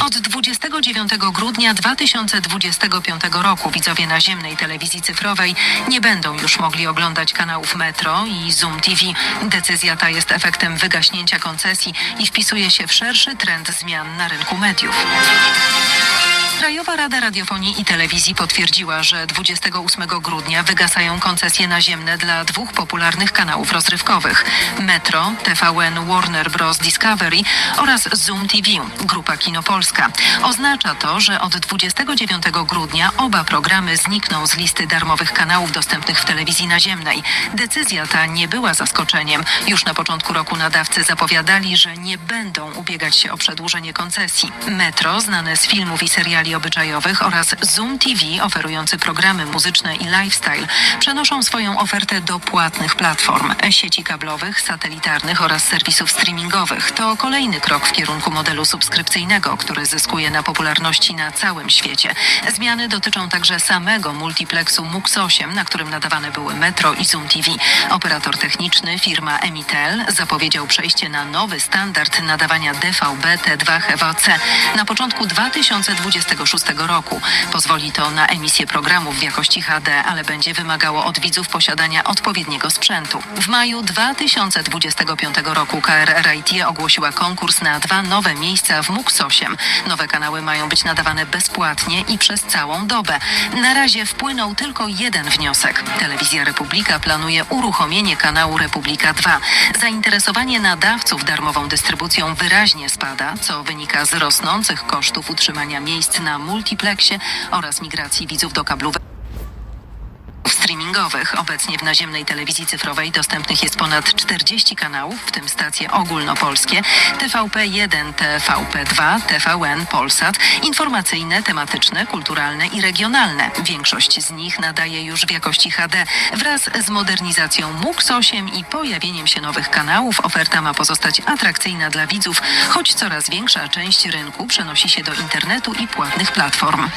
29 grudnia 2025 roku widzowie naziemnej telewizji cyfrowej nie będą już mogli oglądać kanałów Metro i Zoom TV. Decyzja ta jest efektem wygaśnięcia koncesji i wpisuje się w szerszy trend zmian na rynku mediów. Krajowa Rada Radiofonii i Telewizji potwierdziła, że 28 grudnia wygasają koncesje naziemne dla dwóch popularnych kanałów rozrywkowych: Metro, TVN Warner Bros. Discovery oraz Zoom TV, Grupa Kinopolska. Oznacza to, że od 29 grudnia oba programy znikną z listy darmowych kanałów dostępnych w telewizji naziemnej. Decyzja ta nie była zaskoczeniem. Już na początku roku nadawcy zapowiadali, że nie będą ubiegać się o przedłużenie koncesji. Metro, znane z filmów i seriali obyczajowych oraz Zoom TV, oferujący programy muzyczne i lifestyle, przenoszą swoją ofertę do płatnych platform, sieci kablowych, satelitarnych oraz serwisów streamingowych. To kolejny krok w kierunku modelu subskrypcyjnego, który zyskuje na popularności na całym świecie. Zmiany dotyczą także samego multiplexu MUX 8, na którym nadawane były Metro i Zoom TV. Operator techniczny, firma Emitel, zapowiedział przejście na nowy standard nadawania DVB T2 HVC na początku 2026 roku. Pozwoli to na emisję programów w jakości HD, ale będzie wymagało od widzów posiadania odpowiedniego sprzętu. W maju 2025 roku KRRIT ogłosiła konkurs na dwa nowe miejsca w MUX 8. Nowe kanały mają być nadawane bezpłatnie i przez całą dobę. Na razie wpłynął tylko jeden wniosek. Telewizja Republika planuje uruchomienie kanału Republika 2. Zainteresowanie nadawców darmową dystrybucją wyraźnie spada, co wynika z rosnących kosztów utrzymania miejsc na multiplexie oraz migracji widzów do kablówek streamingowych. Obecnie w naziemnej telewizji cyfrowej dostępnych jest ponad 40 kanałów, w tym stacje ogólnopolskie, TVP1, TVP2, TVN, Polsat, informacyjne, tematyczne, kulturalne i regionalne. Większość z nich nadaje już w jakości HD. Wraz z modernizacją MUX 8 i pojawieniem się nowych kanałów oferta ma pozostać atrakcyjna dla widzów, choć coraz większa część rynku przenosi się do internetu i płatnych platform.